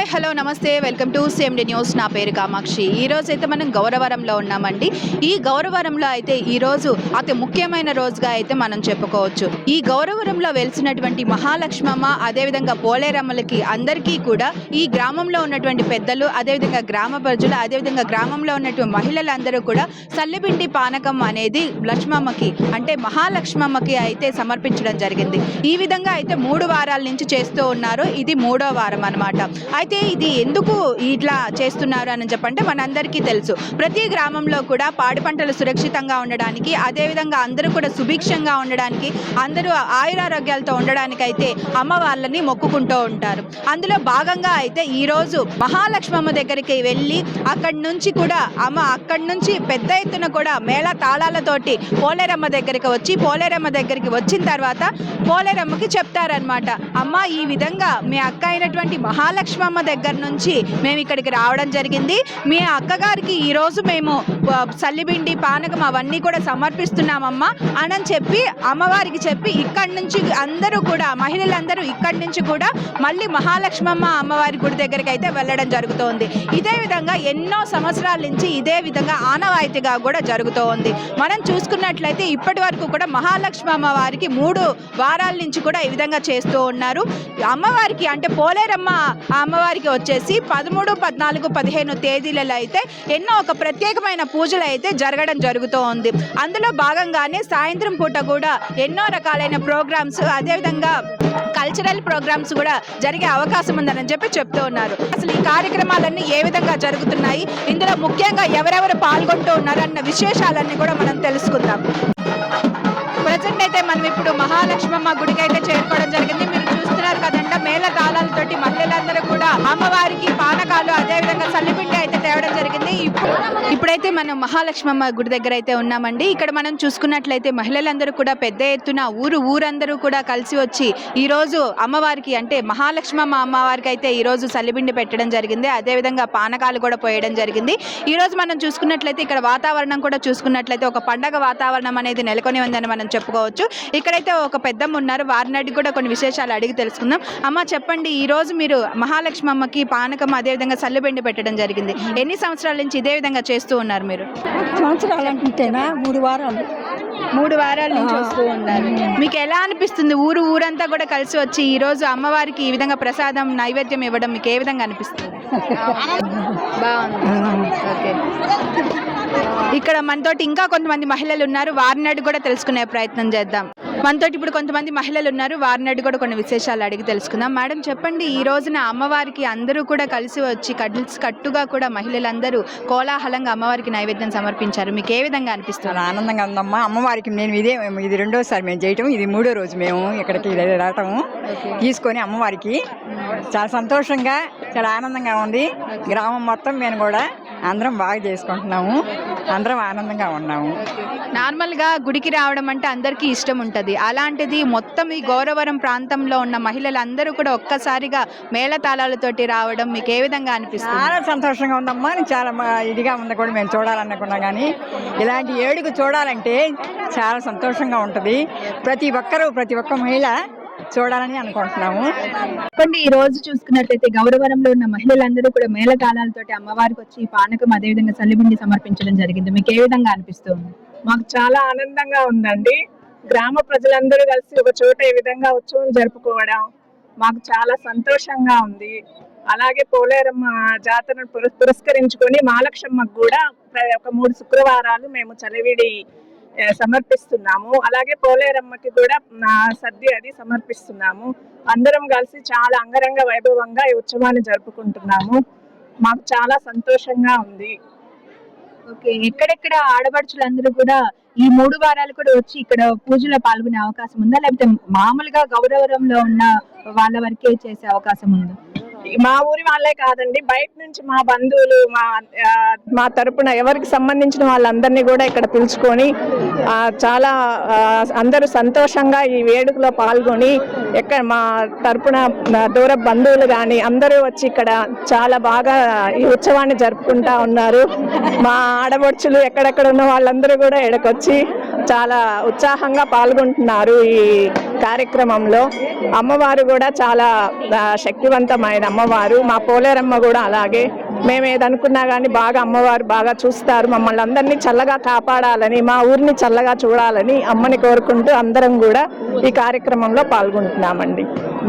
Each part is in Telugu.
హాయ్ హలో నమస్తే. Welcome to CMD news. నా పేరు కామాక్షి. ఈ రోజు అయితే మనం గౌరవరంలో ఉన్నామండి. ఈ గౌరవరంలో అయితే ఈ రోజు అతి ముఖ్యమైన రోజుగా అయితే మనం చెప్పుకోవచ్చు. ఈ గౌరవరంలో వెలిసినటువంటి మహాలక్ష్మమ్మ అదేవిధంగా పోలేరమ్మలకి అందరికీ కూడా ఈ గ్రామంలో ఉన్నటువంటి పెద్దలు అదేవిధంగా గ్రామ ప్రజలు అదేవిధంగా గ్రామంలో ఉన్నటువంటి మహిళలందరూ కూడా సల్లిపిండి పానకం అనేది లక్ష్మమ్మకి అంటే మహాలక్ష్మమ్మకి అయితే సమర్పించడం జరిగింది. ఈ విధంగా అయితే మూడు వారాల నుంచి చేస్తూ ఉన్నారు. ఇది మూడో వారం అన్నమాట. అయితే ఇది ఎందుకు ఇట్లా చేస్తున్నారు అని చెప్పంటే మనందరికీ తెలుసు. ప్రతి గ్రామంలో కూడా పాడి పంటలు సురక్షితంగా ఉండడానికి అదేవిధంగా అందరూ కూడా సుభిక్షంగా ఉండడానికి అందరూ ఆయురారోగ్యాలతో ఉండడానికి అయితే అమ్మ వాళ్ళని మొక్కుకుంటూ ఉంటారు. అందులో భాగంగా అయితే ఈరోజు మహాలక్ష్మమ్మ దగ్గరికి వెళ్ళి అక్కడి నుంచి కూడా అమ్మ అక్కడి నుంచి పెద్ద ఎత్తున కూడా మేళ తాళాలతోటి పోలేరమ్మ దగ్గరికి వచ్చి పోలేరమ్మ దగ్గరికి వచ్చిన తర్వాత పోలేరమ్మకి చెప్తారనమాట అమ్మ ఈ విధంగా మీ అక్క అయినటువంటి మహాలక్ష్మమ్మ దగ్గర నుంచి మేము ఇక్కడికి రావడం జరిగింది. మీ అక్కగారికి ఈరోజు మేము సల్లిబిండి పానకం అవన్నీ కూడా సమర్పిస్తున్నామమ్మా. అని చెప్పి అమ్మవారికి చెప్పి ఇక్కడి నుంచి అందరూ కూడా మహిళలందరూ ఇక్కడి నుంచి కూడా మళ్ళీ మహాలక్ష్మమ్మ అమ్మవారి గుడి దగ్గరికి అయితే వెళ్ళడం జరుగుతోంది. ఇదే విధంగా ఎన్నో సంవత్సరాల నుంచి ఇదే విధంగా ఆనవాయితీగా కూడా జరుగుతూ ఉంది మనం చూసుకున్నట్లయితే ఇప్పటి వరకు కూడా మహాలక్ష్మి అమ్మవారికి మూడు వారాల నుంచి కూడా ఈ విధంగా చేస్తూ ఉన్నారు. అమ్మవారికి అంటే పోలేరమ్మ ఆ అమ్మవారికి వచ్చేసి పదమూడు పద్నాలుగు పదిహేను తేదీలలో అయితే ఎన్నో ఒక ప్రత్యేకమైన పూజలు అయితే జరగడం జరుగుతూ ఉంది. అందులో భాగంగానే సాయంత్రం పూట కూడా ఎన్నో రకాలైన ప్రోగ్రామ్స్ అదేవిధంగా కల్చరల్ ప్రోగ్రామ్స్ కూడా జరిగే అవకాశం ఉందని చెప్పి చెప్తూ ఉన్నారు. అసలు ఈ కార్యక్రమాలన్నీ ఏ విధంగా జరుగుతున్నాయి? ఇందులో ముఖ్యంగా ఎవరెవరు పాల్గొంటూ ఉన్నారు అన్న విశేషాలన్నీ కూడా మనం తెలుసుకుందాం. ప్రజెంట్ అయితే మనం ఇప్పుడు మహాలక్ష్మమ్మ గుడికి అయితే చేరుకోవడం జరిగింది. అదేవిధంగా సల్లిపిండి అయితే తేవడం జరిగింది ఇప్పుడు ఇప్పుడైతే మనం మహాలక్ష్మమ్మ గుడి దగ్గర అయితే ఉన్నామండి. ఇక్కడ మనం చూసుకున్నట్లయితే మహిళలందరూ కూడా పెద్ద ఎత్తున ఊరు ఊరందరూ కూడా కలిసి వచ్చి ఈ రోజు అమ్మవారికి అంటే మహాలక్ష్మమ్మ అమ్మవారికి అయితే ఈ రోజు పెట్టడం జరిగింది. అదేవిధంగా పానకాలు కూడా పోయడం జరిగింది. ఈ రోజు మనం చూసుకున్నట్లయితే ఇక్కడ వాతావరణం కూడా చూసుకున్నట్లయితే ఒక పండగ వాతావరణం అనేది నెలకొని ఉందని మనం చెప్పుకోవచ్చు. ఇక్కడైతే ఒక పెద్దమ్మ ఉన్నారు. వారిని అడిగి కూడా కొన్ని విశేషాలు అడిగి తెలుసుకుందాం. అమ్మ చెప్పండి ఈ రోజు మీరు మహాలక్ష్మమ్మకి పానకం అదేవిధంగా సల్లిబిండి పెట్టడం జరిగింది. ఎన్ని సంవత్సరాల నుంచి ఇదే విధంగా చేస్తూ ఉన్నారు మీరు? సంవత్సరాలు అనుకుంటేనా మూడు వారాలు. మూడు వారాల నుంచి వస్తూ ఉన్నారు. మీకు ఎలా అనిపిస్తుంది? ఊరు ఊరంతా కూడా కలిసి వచ్చి ఈ రోజు అమ్మవారికి ఈ విధంగా ప్రసాదం నైవేద్యం ఇవ్వడం మీకు ఏ విధంగా అనిపిస్తుంది? బాగుంది. ఓకే. ఇక్కడ మనతోటి ఇంకా కొంతమంది మహిళలు ఉన్నారు. వారిని కూడా తెలుసుకునే ప్రయత్నం చేద్దాం. మనతోటి ఇప్పుడు కొంతమంది మహిళలు ఉన్నారు. వారిని అడిగి కూడా కొన్ని విశేషాలు అడిగి తెలుసుకుందాం. మేడం చెప్పండి ఈ రోజున అమ్మవారికి అందరూ కూడా కలిసి వచ్చి కలిసి కట్టుగా కూడా మహిళలందరూ కోలాహలంగా అమ్మవారికి నైవేద్యం సమర్పించారు. మీకు ఏ విధంగా అనిపిస్తుంది? ఆనందంగా ఉందమ్మా. అమ్మవారికి నేను ఇదే ఇది రెండోసారి మేము చేయటం ఇది మూడో రోజు మేము ఇక్కడికి రావటము. తీసుకొని అమ్మవారికి చాలా సంతోషంగా చాలా ఆనందంగా ఉంది. గ్రామం మొత్తం మేము కూడా అందరం బాగా చేసుకుంటున్నాము. అందరం ఆనందంగా ఉన్నాము. నార్మల్గా గుడికి రావడం అంటే అందరికీ ఇష్టం ఉంటుంది. అలాంటిది మొత్తం ఈ గౌరవరం ప్రాంతంలో ఉన్న మహిళలందరూ కూడా ఒక్కసారిగా మేళతాళాలతోటి రావడం మీకు ఏ విధంగా అనిపిస్తుంది? చాలా సంతోషంగా ఉందమ్మా. చాలా ఇదిగా ఉంది కూడా మేము చూడాలనుకున్నా కానీ ఇలాంటి ఏడుగు చూడాలంటే చాలా సంతోషంగా ఉంటుంది. ప్రతి ఒక్కరూ ప్రతి ఒక్క మహిళ చూడాలని అనుకుంటున్నాము. చెప్పండి ఈ రోజు చూసుకున్నట్లయితే గౌరవరంలో ఉన్న మహిళలందరూ కూడా మేళతాళాలతో అమ్మవారికి వచ్చి ఈ పానకం అదేవిధంగా సల్లిబిండి సమర్పించడం జరిగింది. మీకు ఏ విధంగా అనిపిస్తుంది? మాకు చాలా ఆనందంగా ఉందండి. గ్రామ ప్రజలందరూ కలిసి ఒక చోట ఈ విధంగా ఉత్సవం జరుపుకోవడం మాకు చాలా సంతోషంగా ఉంది. అలాగే పోలేరమ్మ జాతరను పురస్కరించుకొని మాలక్షమ్మకు కూడా ఒక మూడు శుక్రవారాలు మేము చలివిడి సమర్పిస్తున్నాము. అలాగే పోలేరమ్మకి కూడా నా సద్య అది సమర్పిస్తున్నాము. అందరం కలిసి చాలా అంగరంగ వైభవంగా ఈ ఉత్సవాన్ని జరుపుకుంటున్నాము. మాకు చాలా సంతోషంగా ఉంది. ఓకే ఎక్కడెక్కడ ఆడపడుచులందరూ కూడా ఈ మూడు వారాలు కూడా వచ్చి ఇక్కడ పూజలో పాల్గొనే అవకాశం ఉందా? లేకపోతే మామూలుగా గౌరవరంలో ఉన్న వాళ్ళ వరకే చేసే అవకాశం ఉందా? మా ఊరి వాళ్ళే కాదండి. బయట నుంచి మా బంధువులు మా మా తరపున ఎవరికి సంబంధించిన వాళ్ళందరినీ కూడా ఇక్కడ పిలుచుకొని చాలా అందరూ సంతోషంగా ఈ వేడుకలో పాల్గొని ఎక్కడ మా తరపున దూర బంధువులు కానీ అందరూ వచ్చి ఇక్కడ చాలా బాగా ఈ ఉత్సవాన్ని జరుపుకుంటా ఉన్నారు. మా ఆడబడుచులు ఎక్కడెక్కడ ఉన్న వాళ్ళందరూ కూడా ఇక్కడికొచ్చి చాలా ఉత్సాహంగా పాల్గొంటున్నారు ఈ కార్యక్రమంలో. అమ్మవారు కూడా చాలా శక్తివంతమైన అమ్మవారు మా పోలేరమ్మ కూడా అలాగే మేము ఏదనుకున్నా కానీ బాగా అమ్మవారు బాగా చూస్తారు. మమ్మల్ని అందరినీ చల్లగా కాపాడాలని మా ఊరిని చల్లగా చూడాలని అమ్మని కోరుకుంటూ అందరం కూడా ఈ కార్యక్రమంలో పాల్గొంటున్నామండి.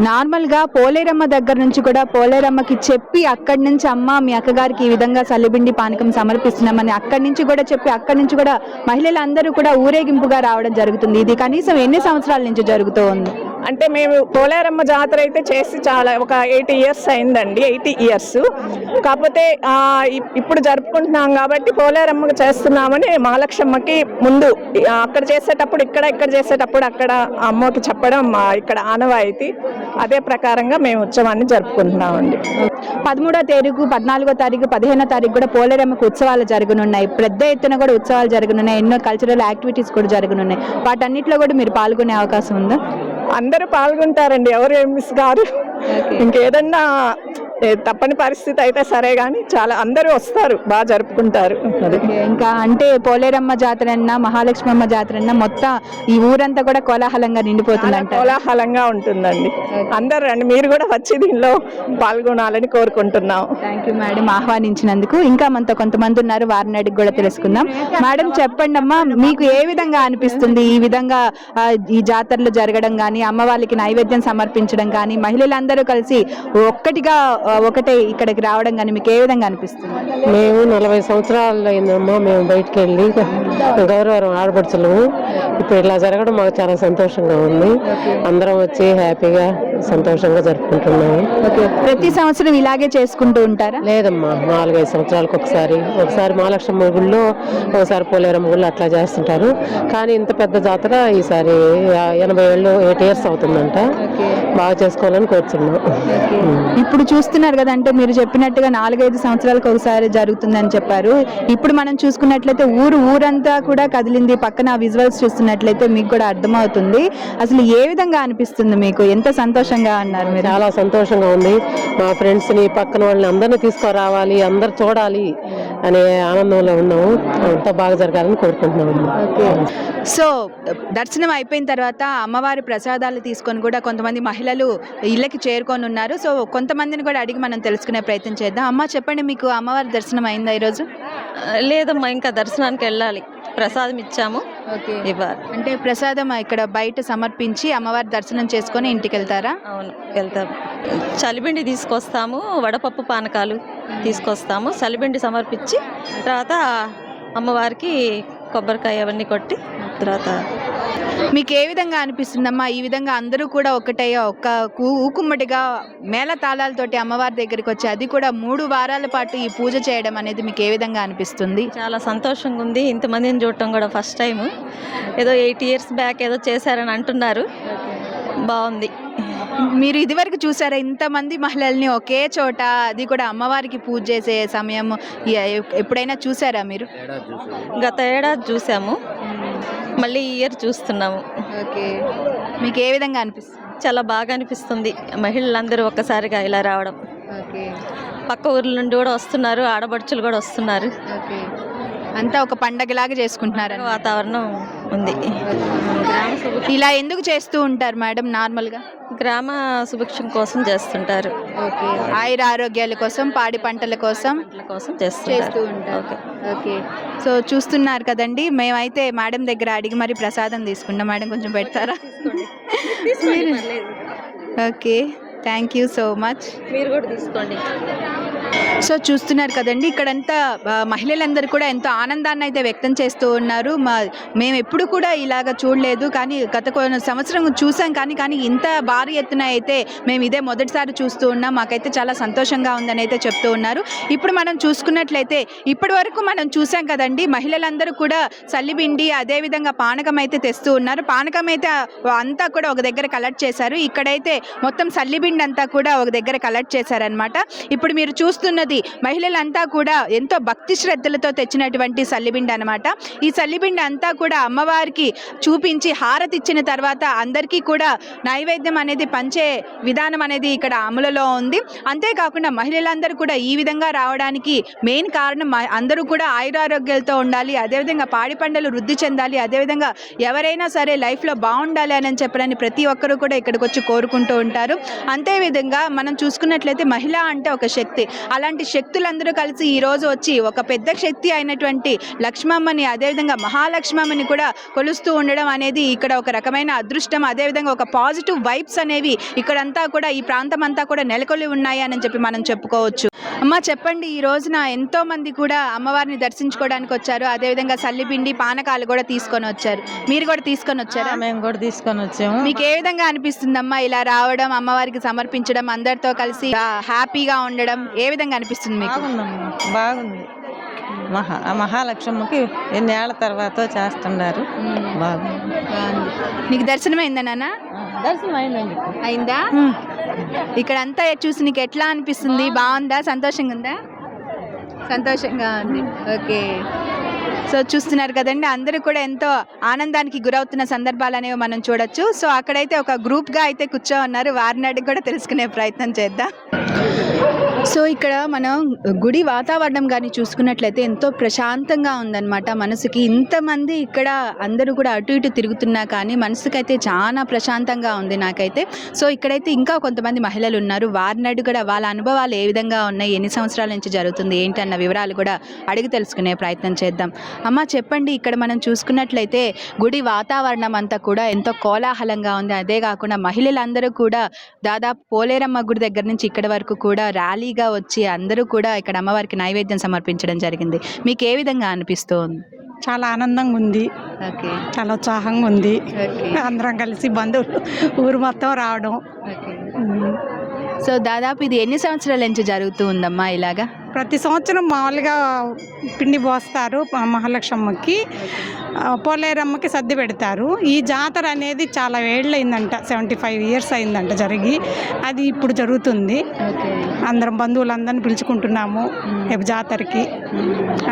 నార్మల్గా పోలేరమ్మ దగ్గర నుంచి కూడా పోలేరమ్మకి చెప్పి అక్కడి నుంచి అమ్మ మీ అక్కగారికి ఈ విధంగా సల్లిబిండి పానకం సమర్పిస్తున్నామని అక్కడి నుంచి కూడా చెప్పి అక్కడి నుంచి కూడా మహిళలందరూ కూడా ఊరేగింపుగా రావడం జరుగుతుంది. ఇది కనీసం ఎన్ని సంవత్సరాల నుంచి జరుగుతూ ఉంది? అంటే మేము పోలేరమ్మ జాతర అయితే చేసి చాలా ఒక ఎయిటీ ఇయర్స్ అయిందండి ఎయిటీ ఇయర్స్. కాకపోతే ఇప్- ఇప్పుడు జరుపుకుంటున్నాం కాబట్టి పోలేరమ్మకి చేస్తున్నామని మహాలక్ష్మమ్మకి ముందు అక్కడ చేసేటప్పుడు ఇక్కడ ఇక్కడ చేసేటప్పుడు అక్కడ అమ్మకి చెప్పడం ఇక్కడ ఆనవాయితీ. అదే ప్రకారంగా మేము ఉత్సవాన్ని జరుపుకుంటున్నామండి. పదమూడో తారీఖు పద్నాలుగో తారీఖు పదిహేనో తారీఖు కూడా పోలేరమ్మకు ఉత్సవాలు జరగనున్నాయి. పెద్ద ఎత్తున కూడా ఉత్సవాలు జరగనున్నాయి. ఎన్నో కల్చరల్ యాక్టివిటీస్ కూడా జరగనున్నాయి. వాటన్నిటిలో కూడా మీరు పాల్గొనే అవకాశం ఉందా? అందరూ పాల్గొంటారండి. ఎవరు ఏం మిస్ గారు ఇంకేదన్నా తప్పని పరిస్థితి అయితే సరే కానీ చాలా అందరూ వస్తారు బాగా జరుపుకుంటారు. ఇంకా అంటే పోలేరమ్మ జాతర అన్నా మహాలక్ష్మమ్మ జాతర అన్నా మొత్తం ఈ ఊరంతా కూడా కోలాహలంగా నిండిపోతుందంట. కోలాహలంగా ఉంటుందండి. అందరు రండి మీరు కూడా వచ్చి దీనిలో పాల్గొనాలని కోరుకుంటున్నాం. థ్యాంక్ యూ మేడం ఆహ్వానించినందుకు ఇంకా మనతో కొంతమంది ఉన్నారు వారిని అడిగి కూడా తెలుసుకుందాం. మేడం చెప్పండి అమ్మా మీకు ఏ విధంగా అనిపిస్తుంది ఈ విధంగా ఈ జాతరలు జరగడం కానీ అమ్మవారికి నైవేద్యం సమర్పించడం కానీ మహిళలందరూ కలిసి ఒక్కటిగా ఒకటే ఇక్కడికి రావడం కానీ మీకు ఏ విధంగా అనిపిస్తుంది? మేము నలభై సంవత్సరాలు అయిందమ్మా మేము బయటికి వెళ్ళి గౌరవం ఆడపడుచులము ఇప్పుడు ఇలా జరగడం మాకు చాలా సంతోషంగా ఉంది. అందరం వచ్చి హ్యాపీగా సంతోషంగా జరుపుకుంటున్నాము. ప్రతి సంవత్సరం ఇలాగే చేసుకుంటూ ఉంటారా? లేదమ్మా నాలుగైదు సంవత్సరాలకు ఒకసారి. ఒకసారి మహాలక్ష్మి గుళ్ళో ఒకసారి పోలేరమ్మ గుళ్ళు అట్లా చేస్తుంటారు. కానీ ఇంత పెద్ద జాతర ఈసారి ఎనభై ఏళ్ళు ఎయిట్ ఇయర్స్ అవుతుందంట. బాగా చేసుకోవాలని కోరుతున్నాం ఇప్పుడు చూస్తున్నారు కదా అంటే మీరు చెప్పినట్టుగా నాలుగైదు సంవత్సరాలకు ఒకసారి జరుగుతుందని చెప్పారు. ఇప్పుడు మనం చూసుకున్నట్లయితే ఊరు ఊరంతా కూడా కదిలింది. పక్కన విజువల్స్ చూస్తున్నట్లయితే మీకు కూడా అర్థమవుతుంది. అసలు ఏ విధంగా అనిపిస్తుంది మీకు? ఎంత సంతోషంగా అన్నారు మీరు? చాలా సంతోషంగా ఉంది. మా ఫ్రెండ్స్ని పక్కన వాళ్ళని అందరినీ తీసుకురావాలి అందరు చూడాలి అనే ఆనందంలో ఉన్నాము. అంతా బాగా జరగాలని కోరుకుంటున్నాము. సో దర్శనం అయిపోయిన తర్వాత అమ్మవారి ప్రసాదాలు తీసుకొని కూడా కొంతమంది మహిళలు ఇళ్ళకి చేరుకొని ఉన్నారు. సో కొంతమందిని కూడా అడిగి మనం తెలుసుకునే ప్రయత్నం చేద్దాం. అమ్మ చెప్పండి మీకు అమ్మవారి దర్శనం అయిందా ఈరోజు? లేదమ్మా ఇంకా దర్శనానికి వెళ్ళాలి. ప్రసాదం ఇచ్చాము. ఓకే. ఇవ్వాలి. అంటే ప్రసాదం ఇక్కడ బయట సమర్పించి అమ్మవారి దర్శనం చేసుకొని ఇంటికి వెళ్తారా? అవును వెళ్తాం. చలిబిండి తీసుకొస్తాము వడపప్పు పానకాలు తీసుకొస్తాము. చలిబిండి సమర్పించి తర్వాత అమ్మవారికి కొబ్బరికాయ అవన్నీ కొట్టి తర్వాత మీకు ఏ విధంగా అనిపిస్తుందమ్మా? ఈ విధంగా అందరూ కూడా ఒకటే ఒక్క ఊకుమ్మడిగా మేళ తాళాలతోటి అమ్మవారి దగ్గరికి వచ్చి అది కూడా మూడు వారాల పాటు ఈ పూజ చేయడం అనేది మీకు ఏ విధంగా అనిపిస్తుంది? చాలా సంతోషంగా ఉంది ఇంతమందిని చూడటం కూడా ఫస్ట్ టైం ఏదో ఎయిట్ ఇయర్స్ బ్యాక్ ఏదో చేశారని అంటున్నారు. బాగుంది మీరు ఇదివరకు చూసారా ఇంతమంది మహిళల్ని ఒకే చోట అది కూడా అమ్మవారికి పూజ చేసే సమయం ఎప్పుడైనా చూసారా మీరు? గత ఏడాది చూసాము. మళ్ళీ ఈ ఇయర్ చూస్తున్నాము. ఓకే. మీకు ఏ విధంగా అనిపిస్తుంది? చాలా బాగా అనిపిస్తుంది. మహిళలందరూ ఒక్కసారిగా ఇలా రావడం. ఓకే. పక్క ఊర్ల నుండి కూడా వస్తున్నారు ఆడబడుచులు కూడా వస్తున్నారు. ఓకే. అంతా ఒక పండగలాగా చేసుకుంటున్నారు వాతావరణం ఉంది. ఇలా ఎందుకు చేస్తూ ఉంటారు మేడం నార్మల్గా? గ్రామ సుభిక్షం కోసం చేస్తుంటారు. ఓకే. ఆయుర ఆరోగ్యాల కోసం పాడి పంటల కోసం కోసం చేస్తూ ఉంటారు. ఓకే. ఓకే. సో చూస్తున్నారు కదండి మేమైతే మేడం దగ్గర అడిగి మరి ప్రసాదం తీసుకున్నాం మేడం కొంచెం పెడతారా? Okay. Thank you so much. మీరు కూడా తీసుకోండి. సో చూస్తున్నారు కదండి ఇక్కడంతా మహిళలందరూ కూడా ఎంతో ఆనందాన్ని అయితే వ్యక్తం చేస్తూ ఉన్నారు. మా మేము ఎప్పుడు కూడా ఇలాగ చూడలేదు కానీ గత కొన్ని సంవత్సరం చూసాం కానీ కానీ ఇంత భారీ ఎత్తున అయితే మేము ఇదే మొదటిసారి చూస్తూ ఉన్నాం. మాకైతే చాలా సంతోషంగా ఉందని అయితే చెప్తూ ఉన్నారు. ఇప్పుడు మనం చూసుకున్నట్లయితే ఇప్పటి వరకు మనం చూసాం కదండి మహిళలందరూ కూడా సల్లిబిండి అదేవిధంగా పానకం అయితే తెస్తూ ఉన్నారు. పానకం అయితే అంతా కూడా ఒక దగ్గర కలెక్ట్ చేశారు. ఇక్కడైతే మొత్తం సల్లిబిండి అంతా కూడా ఒక దగ్గర కలెక్ట్ చేశారనమాట ఇప్పుడు మీరు చూస్తూ వస్తున్నది. మహిళలంతా కూడా ఎంతో భక్తి శ్రద్ధలతో తెచ్చినటువంటి సల్లిబిండి అనమాట ఈ సల్లిబిండి అంతా కూడా అమ్మవారికి చూపించి హారతి ఇచ్చిన తర్వాత అందరికీ కూడా నైవేద్యం అనేది పంచే విధానం అనేది ఇక్కడ అమలులో ఉంది. అంతేకాకుండా మహిళలందరూ కూడా ఈ విధంగా రావడానికి మెయిన్ కారణం అందరూ కూడా ఆయురారోగ్యాలతో ఉండాలి అదేవిధంగా పాడి పంటలు వృద్ధి చెందాలి అదేవిధంగా ఎవరైనా సరే లైఫ్లో బాగుండాలి అని చెప్పడానికి ప్రతి ఒక్కరూ కూడా ఇక్కడికి వచ్చి కోరుకుంటూ ఉంటారు. అంతే విధంగా మనం చూసుకున్నట్లయితే మహిళ అంటే ఒక శక్తి. అలాంటి శక్తులందరూ కలిసి ఈ రోజు వచ్చి ఒక పెద్ద శక్తి అయినటువంటి లక్ష్మమ్మని అదేవిధంగా మహాలక్ష్మమ్మని కూడా కొలుస్తూ ఉండడం అనేది ఇక్కడ ఒక రకమైన అదృష్టం. అదేవిధంగా ఒక పాజిటివ్ వైబ్స్ అనేవి ఇక్కడంతా కూడా ఈ ప్రాంతం అంతా కూడా నెలకొల్లి ఉన్నాయి అని చెప్పి మనం చెప్పుకోవచ్చు. అమ్మ చెప్పండి ఈ రోజున ఎంతో మంది కూడా అమ్మవారిని దర్శించుకోవడానికి వచ్చారు. అదేవిధంగా సల్లిపిండి పానకాలు కూడా తీసుకొని వచ్చారు. మీరు కూడా తీసుకొని వచ్చారా? మేము కూడా తీసుకొని వచ్చాము. మీకు ఏ విధంగా అనిపిస్తుందమ్మా ఇలా రావడం అమ్మవారికి సమర్పించడం అందరితో కలిసి హ్యాపీగా ఉండడం? ఏ విధంగా అనిపిస్తుంది మీకు? బాగుందమ్మా బాగుంది. మహా ఆ మహాలక్ష్మమ్మకి ఎన్నేళ్ళ తర్వాత చేస్తున్నారు. బాగుంది. నీకు దర్శనం అయిందా నాన్న? దర్శనం అయిందండి అయిందా? ఇక్కడ అంతా చూసి నీకు ఎట్లా అనిపిస్తుంది? బాగుందా? సంతోషంగా ఉందా? సంతోషంగా ఉంది. ఓకే. సో చూస్తున్నారు కదండి అందరూ కూడా ఎంతో ఆనందానికి గురవుతున్న సందర్భాలు అనేవి మనం చూడొచ్చు. సో అక్కడైతే ఒక గ్రూప్గా అయితే కూర్చో ఉన్నారు వారిని అడిగి కూడా తెలుసుకునే ప్రయత్నం చేద్దాం. సో ఇక్కడ మనం గుడి వాతావరణం కానీ చూసుకున్నట్లయితే ఎంతో ప్రశాంతంగా ఉందన్నమాట. మనసుకి ఇంతమంది ఇక్కడ అందరూ కూడా అటు ఇటు తిరుగుతున్నా కానీ మనసుకైతే చాలా ప్రశాంతంగా ఉంది నాకైతే. సో ఇక్కడైతే ఇంకా కొంతమంది మహిళలు ఉన్నారు. వారిని అడిగి కూడా వాళ్ళ అనుభవాలు ఏ విధంగా ఉన్నాయి? ఎన్ని సంవత్సరాల నుంచి జరుగుతుంది? ఏంటన్న వివరాలు కూడా అడిగి తెలుసుకునే ప్రయత్నం చేద్దాం. అమ్మ చెప్పండి ఇక్కడ మనం చూసుకున్నట్లయితే గుడి వాతావరణం అంతా కూడా ఎంతో కోలాహలంగా ఉంది. అదే కాకుండా మహిళలందరూ కూడా దాదాపు పోలేరమ్మ గుడి దగ్గర నుంచి ఇక్కడ వరకు కూడా ర్యాలీ ర్యాలీగా వచ్చి అందరూ కూడా ఇక్కడ అమ్మవారికి నైవేద్యం సమర్పించడం జరిగింది. మీకు ఏ విధంగా అనిపిస్తుంది? చాలా ఆనందంగా ఉంది. ఓకే. చాలా ఉత్సాహంగా ఉంది. అందరం కలిసి బంధువులు ఊరు మొత్తం రావడం. సో దాదాపు ఇది ఎన్ని సంవత్సరాల నుంచి జరుగుతూ ఉందమ్మా ఇలాగా? ప్రతి సంవత్సరం మామూలుగా పిండి పోస్తారు మహాలక్ష్మమ్మకి. పోలేరమ్మకి సర్ది పెడతారు. ఈ జాతర అనేది చాలా ఏళ్ళు అయిందంట సెవెంటీ ఫైవ్ ఇయర్స్ అయిందంట జరిగి. అది ఇప్పుడు జరుగుతుంది. అందరం బంధువులందరిని పిలుచుకుంటున్నాము రేపు జాతరకి.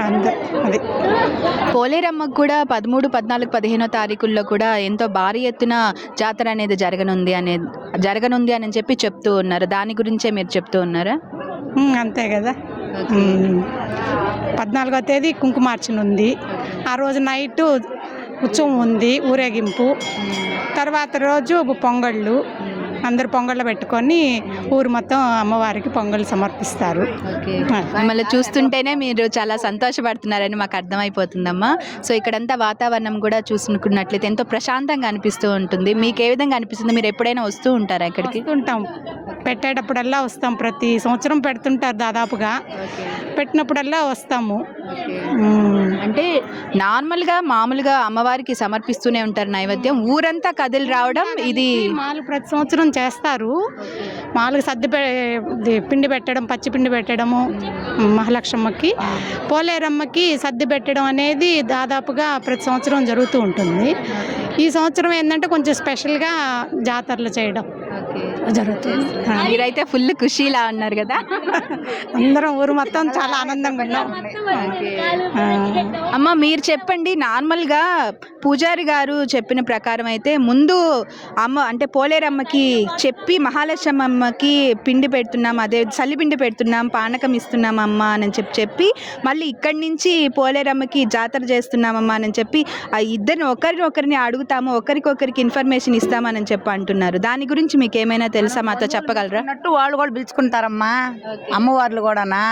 అంద అది. పోలేరమ్మకు కూడా పదమూడు పద్నాలుగు పదిహేనో తారీఖుల్లో కూడా ఎంతో భారీ ఎత్తున జాతర అనేది జరగనుంది అనేది జరగనుంది అని చెప్పి చెప్తూ ఉన్నారు. దాని గురించే మీరు చెప్తూ ఉన్నారా? అంతే కదా. పద్నాలుగో తేదీ కుంకుమార్చన ఉంది. ఆ రోజు నైట్ ఉత్సవం ఉంది ఊరేగింపు. తర్వాత రోజు పొంగళ్ళు. అందరు పొంగళ్ళు పెట్టుకొని ఊరు మొత్తం అమ్మవారికి పొంగళ్ళు సమర్పిస్తారు. మిమ్మల్ని చూస్తుంటేనే మీరు చాలా సంతోషపడుతున్నారని మాకు అర్థమైపోతుందమ్మా. సో ఇక్కడంతా వాతావరణం కూడా చూసుకున్నట్లయితే ఎంతో ప్రశాంతంగా అనిపిస్తూ ఉంటుంది. మీకు ఏ విధంగా అనిపిస్తుంది? మీరు ఎప్పుడైనా వస్తూ ఉంటారా ఇక్కడికి? ఉంటాం. పెట్టేటప్పుడల్లా వస్తాం. ప్రతి సంవత్సరం పెడుతుంటారు దాదాపుగా. పెట్టినప్పుడల్లా వస్తాము. అంటే నార్మల్గా మామూలుగా అమ్మవారికి సమర్పిస్తూనే ఉంటారు నైవేద్యం. ఊరంతా కదిలి రావడం ఇది మాలు ప్రతి సంవత్సరం చేస్తారు. మామూలుగా సర్ది పిండి పెట్టడం పచ్చి పిండి పెట్టడము మహాలక్ష్మమ్మకి. పోలేరమ్మకి సర్ది పెట్టడం అనేది దాదాపుగా ప్రతి సంవత్సరం జరుగుతూ ఉంటుంది. ఈ సంవత్సరం ఏంటంటే కొంచెం స్పెషల్గా జాతరలు చేయడం. జరుగుతుంది. మీరైతే ఫుల్ ఖుషీలా ఉన్నారు కదా అందరం ఊరు మొత్తం చాలా ఆనందంగా ఉన్నాం. అమ్మ మీరు చెప్పండి నార్మల్గా పూజారి గారు చెప్పిన ప్రకారం అయితే ముందు అమ్మ అంటే పోలేరమ్మకి చెప్పి మహాలక్ష్మి అమ్మకి పిండి పెడుతున్నాం అదే చలిపిండి పెడుతున్నాం పానకం ఇస్తున్నాం అమ్మ అని చెప్పి చెప్పి మళ్ళీ ఇక్కడి నుంచి పోలేరమ్మకి జాతర చేస్తున్నామమ్మా అని చెప్పి ఆ ఇద్దరిని ఒకరిని ఒకరిని అడుగుతాము ఒకరికొకరికి ఇన్ఫర్మేషన్ ఇస్తామని చెప్పి అంటున్నారు దాని గురించి మీకు ఏమైనా తెలుసా మాతో చెప్పగలరా? అన్నట్టు వాళ్ళు కూడా పిలుచుకుంటారమ్మా. అమ్మవార్లు కూడానా?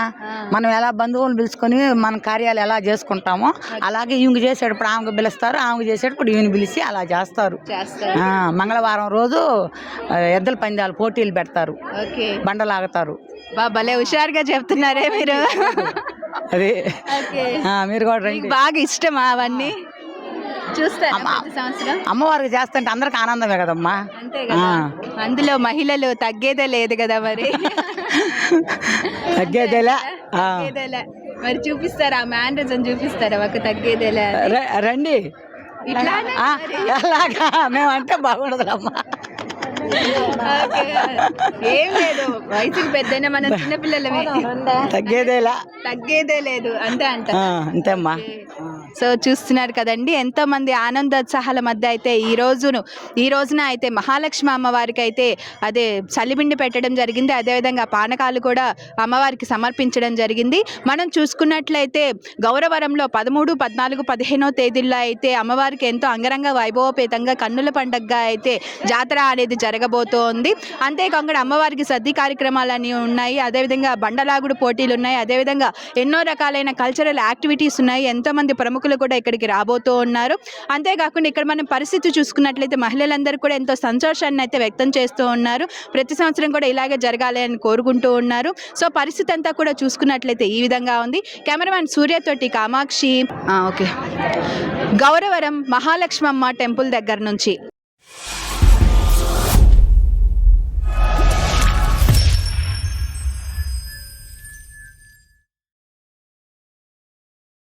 మనం ఎలా బంధువులు పిలుచుకొని మన కార్యాలు ఎలా చేసుకుంటామో అలాగే ఈమె చేసేటప్పుడు ఆమెకు పిలుస్తారు ఆమెకు చేసేటప్పుడు ఈమెను పిలిచి అలా చేస్తారు. మంగళవారం రోజు ఎద్దుల పందాలు పోటీలు పెడతారు. బండలాగుతారు. బా భలే హుషారుగా చెప్తున్నారే మీరు. అది. మీరు కూడా బాగా ఇష్టమా అవన్నీ? సంవత్సరం? అమ్మవారికి చేస్తుంటే అందరికి ఆనందమే కదమ్మా. అంతే ఆ, కదా అందులో మహిళలు తగ్గేదే లేదు కదా మరి. తగ్గేదేలే. ఆ. తగ్గేదేలే. మరి చూపిస్తారా? మ్యాన్రిజం చూపిస్తారా? ఒక తగ్గేదేలే అని? రండి. ఆ, ఎలాగా? మేమంటే బాగుండదులమ్మా ఓకే. ఏం లేదు. వయసుకి పెద్దైనా మనం చిన్నపిల్లలమే తగ్గేదేలా? తగ్గేదే లేదు. అంతే అంట. అంతేమ్మా. సో చూస్తున్నారు కదండి ఎంతో మంది ఆనందోత్సాహాల మధ్య అయితే ఈ రోజును ఈ రోజున అయితే మహాలక్ష్మి అమ్మవారికి అయితే అదే చలిబిండి పెట్టడం జరిగింది. అదేవిధంగా పానకాలు కూడా అమ్మవారికి సమర్పించడం జరిగింది. మనం చూసుకున్నట్లయితే గౌరవరంలో పదమూడు పద్నాలుగు పదిహేనో తేదీల్లో అయితే అమ్మవారికి ఎంతో అంగరంగ వైభవపేతంగా కన్నుల పండగగా అయితే జాతర అనేది జరగబోతోంది. అంతేకాకుండా అమ్మవారికి సద్ది కార్యక్రమాలు ఉన్నాయి. అదేవిధంగా బండలాగుడు పోటీలు ఉన్నాయి. అదేవిధంగా ఎన్నో రకాలైన కల్చరల్ యాక్టివిటీస్ ఉన్నాయి. ఎంతోమంది ప్రముఖులు కూడా ఇక్కడికి రాబోతూ ఉన్నారు. అంతేకాకుండా ఇక్కడ మనం పరిస్థితి చూసుకున్నట్లయితే మహిళలందరూ కూడా ఎంతో సంతోషాన్ని అయితే వ్యక్తం చేస్తూ ఉన్నారు. ప్రతి సంవత్సరం కూడా ఇలాగే జరగాలి అని కోరుకుంటూ ఉన్నారు. సో పరిస్థితి అంతా కూడా చూసుకున్నట్లయితే ఈ విధంగా ఉంది. కెమెరామ్యాన్ సూర్యతోటి కామాక్షి. ఓకే. గౌరవరం మహాలక్ష్మమ్మ టెంపుల్ దగ్గర నుంచి.